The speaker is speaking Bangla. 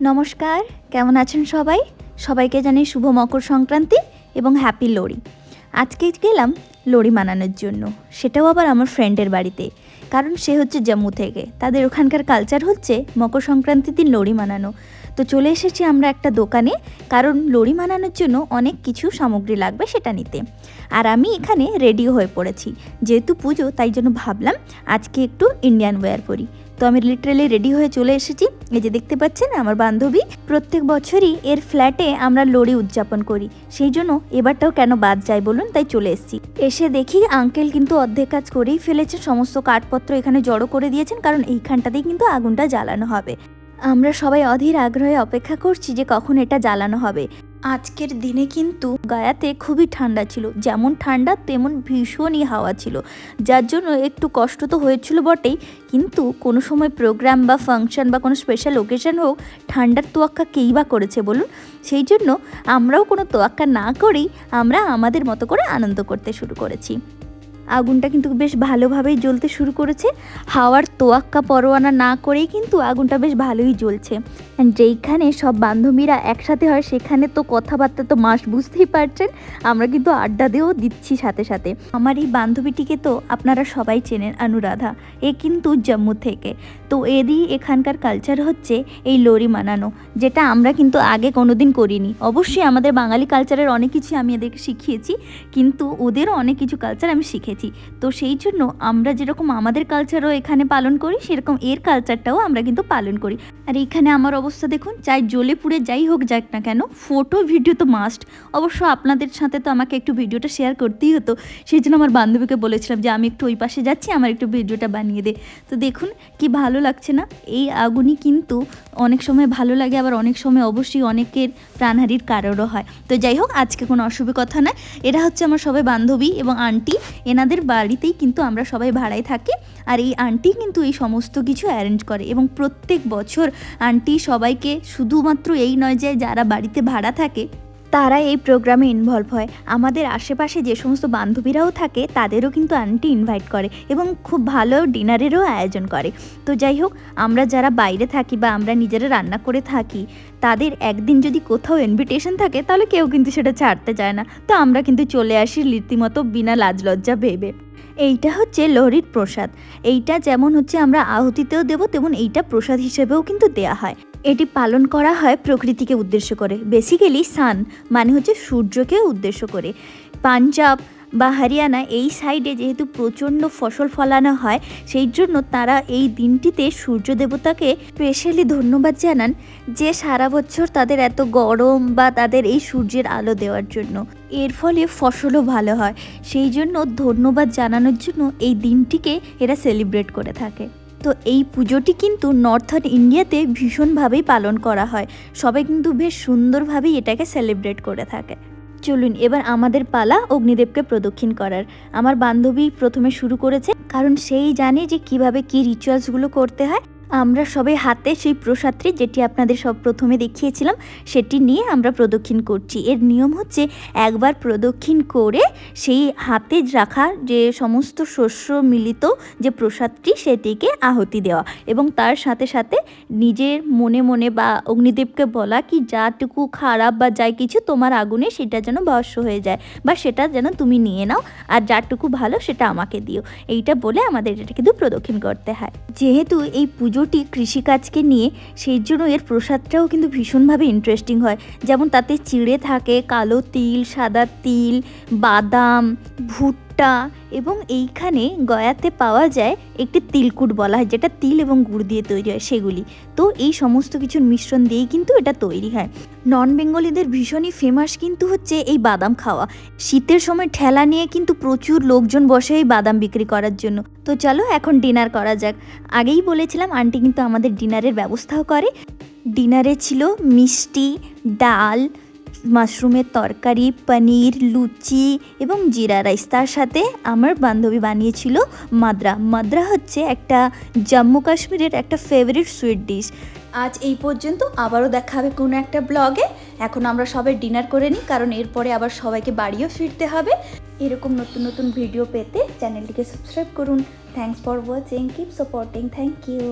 নমস্কার, কেমন আছেন সবাই? সবাইকে জানাই শুভ মকর সংক্রান্তি এবং হ্যাপি লোড়ি আজকে গেলাম লোড়ি মানানোর জন্য। সেটাও আবার আমার ফ্রেন্ডের বাড়িতে। কারণ সে হচ্ছে জম্মু থেকে। তাদের ওখানকার কালচার হচ্ছে মকর সংক্রান্তির দিন লোড়ি মানানো তো চলে এসেছি আমরা একটা দোকানে। কারণ লোড়ি মানানোর জন্য অনেক কিছু সামগ্রী লাগবে সেটা নিতে। আর আমি এখানে রেডিও হয়ে পড়েছি। যেহেতু পুজো, তাই জন্য ভাবলাম আজকে একটু ইন্ডিয়ান ওয়্যার পরি তো আমি লিটারেলি রেডি হয়ে চলে এসেছি। এই যে দেখতে পাচ্ছেন আমার বান্ধবী, প্রত্যেক বছরই এর ফ্ল্যাটে আমরা লোড়ি উদযাপন করি। সেই জন্য এবারটাও কেন বাদ যায় বলুন, তাই চলে এসেছি। এসে দেখি আঙ্কেল কিন্তু অর্ধেক কাজ করেই ফেলেছে, সমস্ত কাঠপত্র এখানে জড়ো করে দিয়েছেন, কারণ এইখানটাতেই কিন্তু আগুনটা জ্বালানো হবে। আমরা সবাই অধীর আগ্রহে অপেক্ষা করছি যে কখন এটা জ্বালানো হবে। আজকের দিনে কিন্তু গায়াতে খুবই ঠান্ডা ছিল। যেমন ঠান্ডা, তেমন ভীষণই হাওয়া ছিল। যার জন্য একটু কষ্ট তো হয়েছিল বটেই। কিন্তু কোনো সময় প্রোগ্রাম বা ফাংশন বা কোনো স্পেশাল ওকেশন হোক, ঠান্ডার তোয়াক্কা কেই বা করেছে বলুন? সেই জন্য আমরাও কোনো তোয়াক্কা না করেই আমরা আমাদের মতো করে আনন্দ করতে শুরু করেছি। আগুনটা কিন্তু বেশ ভালোভাবেই জ্বলতে শুরু করেছে। হাওয়ার তোয়াক্কা পরোয়ানা না করেই কিন্তু আগুনটা বেশ ভালোই জ্বলছে। যেইখানে সব বান্ধবীরা একসাথে হয়, সেখানে তো কথাবার্তা তো মাস বুঝতেই পারছেন। আমরা কিন্তু আড্ডা দিয়েও দিচ্ছি সাথে সাথে। আমার এই বান্ধবীটিকে তো আপনারা সবাই চেনেন, অনুরাধা। এ কিন্তু জম্মু থেকে। তো এরই এখানকার কালচার হচ্ছে এই লোরি মানানো, যেটা আমরা কিন্তু আগে কোনোদিন করিনি। অবশ্যই আমাদের বাঙালি কালচারের অনেক কিছু আমি এদেরকে শিখিয়েছি, কিন্তু ওদেরও অনেক কিছু কালচার আমি শিখেছি। তো সেই জন্য আমরা যেরকম আমাদের কালচারও এখানে পালন করি, সেরকম এর কালচারটাও আমরা কিন্তু পালন করি। আর এখানে আমার অবস্থা দেখুন, চাই জ্বলে পুড়ে যাই হোক যাক না কেন ফটো ভিডিও তো মাস্ট অবশ্য আপনাদের সাথে তো আমাকে একটু ভিডিওটা শেয়ার করতেই হতো। সেই জন্য আমার বান্ধবীকে বলেছিলাম যে, আমি একটু ওই পাশে যাচ্ছি, আমার একটু ভিডিওটা বানিয়ে দে। তো দেখুন, কি ভালো লাগছে না? এই আগুনই কিন্তু অনেক সময় ভালো লাগে, আবার অনেক সময় অবশ্যই অনেকের প্রাণহারির কারণও হয়। তো যাই হোক, আজকে কোনো অসুবিধা কথা নয়। এরা হচ্ছে আমার সবাই বান্ধবী এবং আন্টি এনাদের বাড়িতেই কিন্তু আমরা সবাই ভাড়ায় থাকি আর এই আন্টি কিন্তু এই সমস্ত কিছু অ্যারেঞ্জ করে এবং প্রত্যেক বছর আন্টি সবাইকে শুধুমাত্র এই নয় যে যারা বাড়িতে ভাড়া থাকে তারা এই প্রোগ্রামে ইনভলভ হয়। আমাদের আশেপাশে যে সমস্ত বান্ধবীরাও থাকে, তাদেরও কিন্তু আন্টি ইনভাইট করে এবং খুব ভালো ডিনারেরও আয়োজন করে। তো যাই হোক, আমরা যারা বাইরে থাকি বা আমরা নিজেরা রান্না করে থাকি, তাদের একদিন যদি কোথাও ইনভিটেশন থাকে, তাহলে কেউ কিন্তু সেটা ছাড়তে চায় না। তো আমরা কিন্তু চলে আসি রীতিমতো বিনা লাজ লজ্জা ভেবে। এইটা হচ্ছে লহরির প্রসাদ। এইটা যেমন হচ্ছে আমরা আহুতিতেও দেবো, তেমন এইটা প্রসাদ হিসেবেও কিন্তু দেয়া হয়। এটি পালন করা হয় প্রকৃতিকে উদ্দেশ্য করে। বেসিক্যালি সান মানে হচ্ছে সূর্যকে উদ্দেশ্য করে। পাঞ্জাব বা হরিয়ানা এই সাইডে যেহেতু প্রচণ্ড ফসল ফলানো হয়, সেই জন্য তারা এই দিনটিতে সূর্য দেবতাকে স্পেশালি ধন্যবাদ জানান যে সারা বছর তাদের এত গরম বা তাদের এই সূর্যের আলো দেওয়ার জন্য। এর ফলে ফসলও ভালো হয়। সেই জন্য ধন্যবাদ জানানোর জন্য এই দিনটিকে এরা সেলিব্রেট করে থাকে। তো এই পুজোটি কিন্তু নর্থার্ন ইন্ডিয়াতে ভীষণভাবেই পালন করা হয়। সবাই কিন্তু বেশ সুন্দরভাবেই এটাকে সেলিব্রেট করে থাকে। চলুন, এবার আমাদের পালা অগ্নিদেবকে প্রদক্ষিণ করার। আমার বান্ধবী প্রথমে শুরু করেছে, কারণ সেই জানে যে কীভাবে কি রিচুয়ালসগুলো করতে হয়। আমরা সবাই হাতে সেই প্রসাদটি, যেটি আপনাদের সব প্রথমে দেখিয়েছিলাম, সেটি নিয়ে আমরা প্রদক্ষিণ করছি। এর নিয়ম হচ্ছে একবার প্রদক্ষিণ করে সেই হাতে রাখা যে সমস্ত শস্য মিলিত যে প্রসাদটি, সেটিকে আহতি দেওয়া এবং তার সাথে সাথে নিজের মনে মনে বা অগ্নিদেবকে বলা কি, যাটুকু খারাপ বা যাই কিছু তোমার আগুনে, সেটা যেন ভস্য হয়ে যায় বা সেটা যেন তুমি নিয়ে নাও আর যাটুকু ভালো, সেটা আমাকে দিও। এইটা বলে আমাদের এটা কিন্তু প্রদক্ষিণ করতে হয়। যেহেতু এই পুজোটি কৃষিকাজকে নিয়ে, সেই জন্য এর প্রসাদটাও কিন্তু ভীষণভাবে ইন্টারেস্টিং হয়। যেমন তাতে চিড়ে থাকে, কালো তিল, সাদা তিল, বাদাম ভুট্টা এবং এইখানে গয়াতে পাওয়া যায় একটি তিলকুট বলা হয়, যেটা তিল এবং গুড় দিয়ে তৈরি হয় সেগুলি। তো এই সমস্ত কিছুর মিশ্রণ দিয়েই কিন্তু এটা তৈরি হয়। নন বেঙ্গলিদের ভীষণই ফেমাস কিন্তু হচ্ছে এই বাদাম খাওয়া। শীতের সময় ঠেলা নিয়ে কিন্তু প্রচুর লোকজন বসে এই বাদাম বিক্রি করার জন্য। তো চলো এখন ডিনার করা যাক। আগেই বলেছিলাম, আন্টি কিন্তু আমাদের ডিনারের ব্যবস্থাও করে। ডিনারে ছিল মিষ্টি, ডাল মাশরুমের তরকারি, পনির, লুচি এবং জিরা রাইস। তার সাথে আমার বান্ধবী বানিয়েছিল মাদ্রা। মাদ্রা হচ্ছে একটা জম্মু কাশ্মীরের একটা ফেভারিট সুইট ডিশ আজ এই পর্যন্ত, আবারও দেখা হবে কোনো একটা ব্লগে এখন আমরা সবাই ডিনার করে নিই, কারণ এরপরে আবার সবাইকে বাড়িও ফিরতে হবে। এরকম নতুন নতুন ভিডিও পেতে চ্যানেলটিকে সাবস্ক্রাইব করুন। Thanks for watching keep supporting thank you